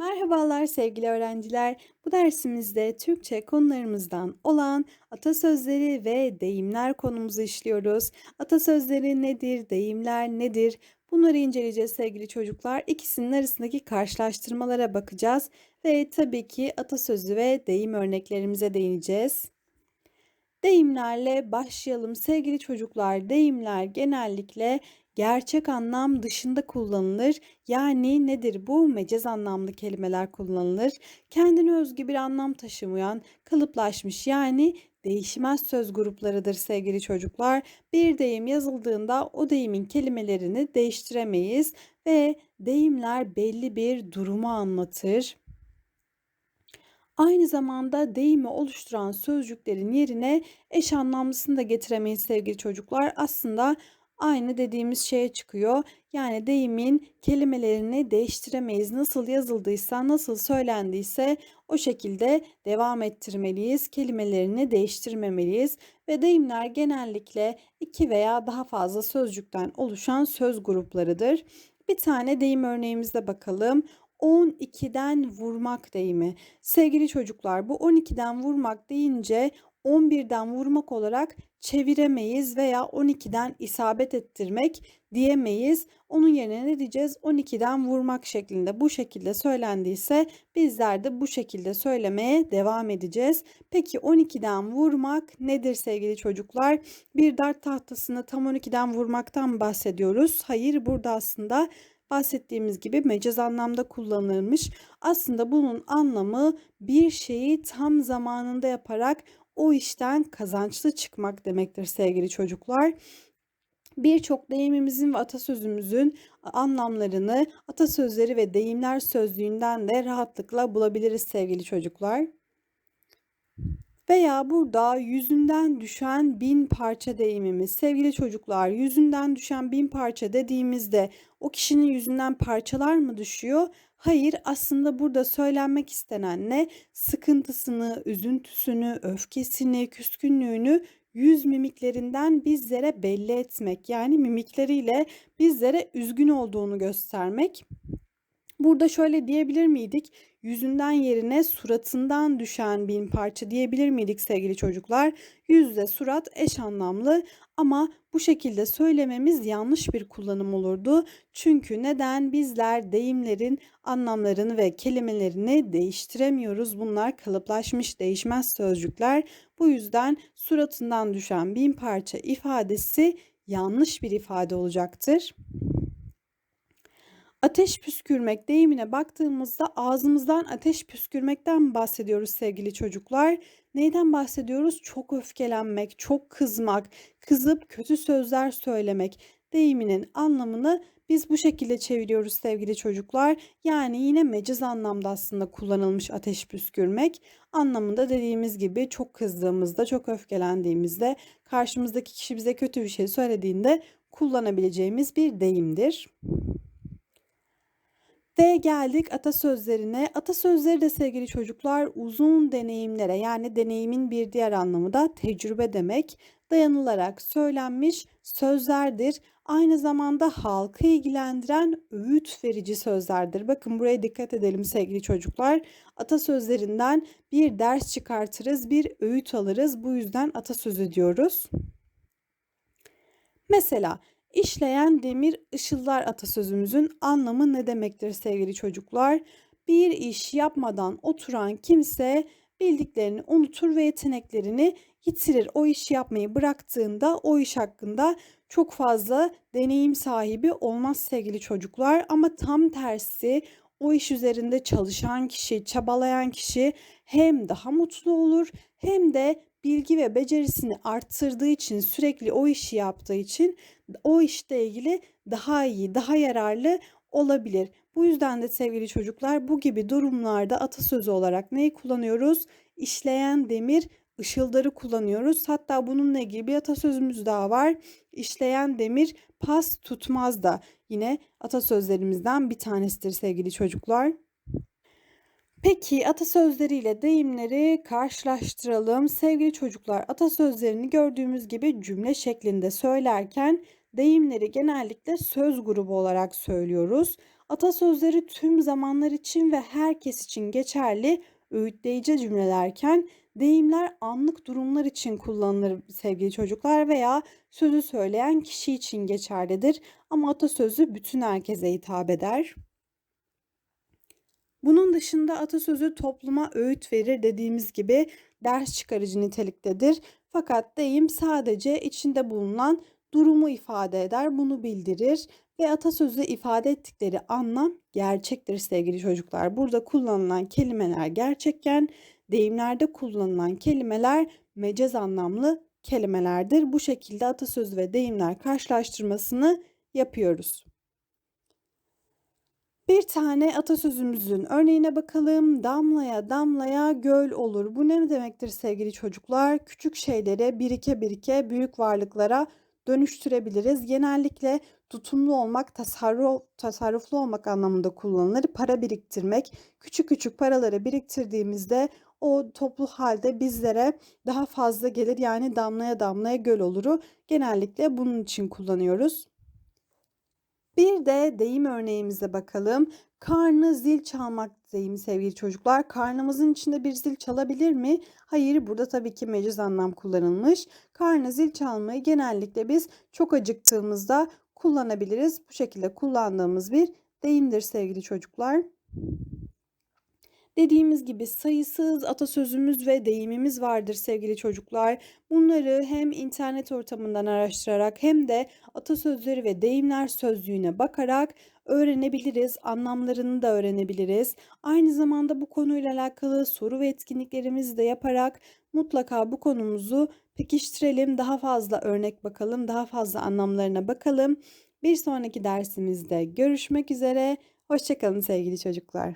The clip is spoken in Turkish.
Merhabalar sevgili öğrenciler. Bu dersimizde Türkçe konularımızdan olan atasözleri ve deyimler konumuzu işliyoruz. Atasözleri nedir, deyimler nedir? Bunları inceleyeceğiz sevgili çocuklar. İkisinin arasındaki karşılaştırmalara bakacağız ve tabii ki atasözü ve deyim örneklerimize değineceğiz. Deyimlerle başlayalım sevgili çocuklar. Deyimler genellikle gerçek anlam dışında kullanılır. Yani nedir bu? Mecaz anlamlı kelimeler kullanılır. Kendine özgü bir anlam taşımayan, kalıplaşmış yani değişmez söz gruplarıdır sevgili çocuklar. Bir deyim yazıldığında o deyimin kelimelerini değiştiremeyiz ve deyimler belli bir durumu anlatır. Aynı zamanda deyimi oluşturan sözcüklerin yerine eş anlamlısını da getiremeyiz sevgili çocuklar. Aslında aynı dediğimiz şeye çıkıyor. Yani deyimin kelimelerini değiştiremeyiz. Nasıl yazıldıysa, nasıl söylendiyse o şekilde devam ettirmeliyiz. Kelimelerini değiştirmemeliyiz ve deyimler genellikle iki veya daha fazla sözcükten oluşan söz gruplarıdır. Bir tane deyim örneğimizde bakalım. 12'den vurmak deyimi. Sevgili çocuklar bu 12'den vurmak deyince 11'den vurmak olarak çeviremeyiz veya 12'den isabet ettirmek diyemeyiz. Onun yerine ne diyeceğiz? 12'den vurmak şeklinde bu şekilde söylendiyse bizler de bu şekilde söylemeye devam edeceğiz. Peki 12'den vurmak nedir sevgili çocuklar? Bir dart tahtasını tam 12'den vurmaktan bahsediyoruz. Hayır burada aslında bahsettiğimiz gibi mecaz anlamda kullanılmış. Aslında bunun anlamı bir şeyi tam zamanında yaparak o işten kazançlı çıkmak demektir sevgili çocuklar. Birçok deyimimizin ve atasözümüzün anlamlarını atasözleri ve deyimler sözlüğünden de rahatlıkla bulabiliriz sevgili çocuklar. Veya burada yüzünden düşen bin parça deyimimiz. Sevgili çocuklar yüzünden düşen bin parça dediğimizde o kişinin yüzünden parçalar mı düşüyor? Hayır aslında burada söylenmek istenen ne? Sıkıntısını, üzüntüsünü, öfkesini, küskünlüğünü yüz mimiklerinden bizlere belli etmek. Yani mimikleriyle bizlere üzgün olduğunu göstermek. Burada şöyle diyebilir miydik? Yüzünden yerine suratından düşen bin parça diyebilir miydik sevgili çocuklar? Yüzle surat eş anlamlı ama bu şekilde söylememiz yanlış bir kullanım olurdu. Çünkü neden bizler deyimlerin anlamlarını ve kelimelerini değiştiremiyoruz. Bunlar kalıplaşmış değişmez sözcükler. Bu yüzden suratından düşen bin parça ifadesi yanlış bir ifade olacaktır. Ateş püskürmek deyimine baktığımızda ağzımızdan ateş püskürmekten bahsediyoruz sevgili çocuklar. Neyden bahsediyoruz? Çok öfkelenmek, çok kızmak, kızıp kötü sözler söylemek deyiminin anlamını biz bu şekilde çeviriyoruz sevgili çocuklar. Yani yine meciz anlamda aslında kullanılmış ateş püskürmek anlamında dediğimiz gibi çok kızdığımızda, çok öfkelendiğimizde, karşımızdaki kişi bize kötü bir şey söylediğinde kullanabileceğimiz bir deyimdir. Ve geldik atasözlerine. Atasözleri de sevgili çocuklar uzun deneyimlere yani deneyimin bir diğer anlamı da tecrübe demek. Dayanılarak söylenmiş sözlerdir. Aynı zamanda halkı ilgilendiren öğüt verici sözlerdir. Bakın buraya dikkat edelim sevgili çocuklar. Atasözlerinden bir ders çıkartırız, bir öğüt alırız. Bu yüzden atasözü diyoruz. Mesela İşleyen demir ışıllar atasözümüzün anlamı ne demektir sevgili çocuklar? Bir iş yapmadan oturan kimse bildiklerini unutur ve yeteneklerini yitirir. O işi yapmayı bıraktığında o iş hakkında çok fazla deneyim sahibi olmaz sevgili çocuklar ama tam tersi o iş üzerinde çalışan kişi, çabalayan kişi hem daha mutlu olur hem de bilgi ve becerisini arttırdığı için sürekli o işi yaptığı için o işle ilgili daha iyi, daha yararlı olabilir. Bu yüzden de sevgili çocuklar bu gibi durumlarda atasözü olarak neyi kullanıyoruz? İşleyen demir ışıldarı kullanıyoruz. Hatta bununla ilgili bir atasözümüz daha var. İşleyen demir pas tutmaz da yine atasözlerimizden bir tanesidir sevgili çocuklar. Peki atasözleriyle deyimleri karşılaştıralım. Sevgili çocuklar atasözlerini gördüğümüz gibi cümle şeklinde söylerken deyimleri genellikle söz grubu olarak söylüyoruz. Atasözleri tüm zamanlar için ve herkes için geçerli öğütleyici cümlelerken deyimler anlık durumlar için kullanılır sevgili çocuklar veya sözü söyleyen kişi için geçerlidir. Ama atasözü bütün herkese hitap eder. Bunun dışında atasözü topluma öğüt verir dediğimiz gibi ders çıkarıcı niteliktedir. Fakat deyim sadece içinde bulunan durumu ifade eder, bunu bildirir ve atasözü ifade ettikleri anlam gerçektir sevgili çocuklar. Burada kullanılan kelimeler gerçekken deyimlerde kullanılan kelimeler mecaz anlamlı kelimelerdir. Bu şekilde atasözü ve deyimler karşılaştırmasını yapıyoruz. Bir tane atasözümüzün örneğine bakalım. Damlaya damlaya göl olur. Bu ne demektir sevgili çocuklar? Küçük şeylere birike birike büyük varlıklara dönüştürebiliriz. Genellikle tutumlu olmak, tasarruf, tasarruflu olmak anlamında kullanılır. Para biriktirmek, küçük küçük paraları biriktirdiğimizde o toplu halde bizlere daha fazla gelir. Yani damlaya damlaya göl oluru genellikle bunun için kullanıyoruz. Bir de deyim örneğimize bakalım. Karnı zil çalmak deyimi sevgili çocuklar. Karnımızın içinde bir zil çalabilir mi? Hayır, burada tabii ki meciz anlam kullanılmış. Karnı zil çalmayı genellikle biz çok acıktığımızda kullanabiliriz. Bu şekilde kullandığımız bir deyimdir sevgili çocuklar. Dediğimiz gibi sayısız atasözümüz ve deyimimiz vardır sevgili çocuklar. Bunları hem internet ortamından araştırarak hem de atasözleri ve deyimler sözlüğüne bakarak öğrenebiliriz. Anlamlarını da öğrenebiliriz. Aynı zamanda bu konuyla alakalı soru ve etkinliklerimizi de yaparak mutlaka bu konumuzu pekiştirelim. Daha fazla örnek bakalım, daha fazla anlamlarına bakalım. Bir sonraki dersimizde görüşmek üzere. Hoşçakalın sevgili çocuklar.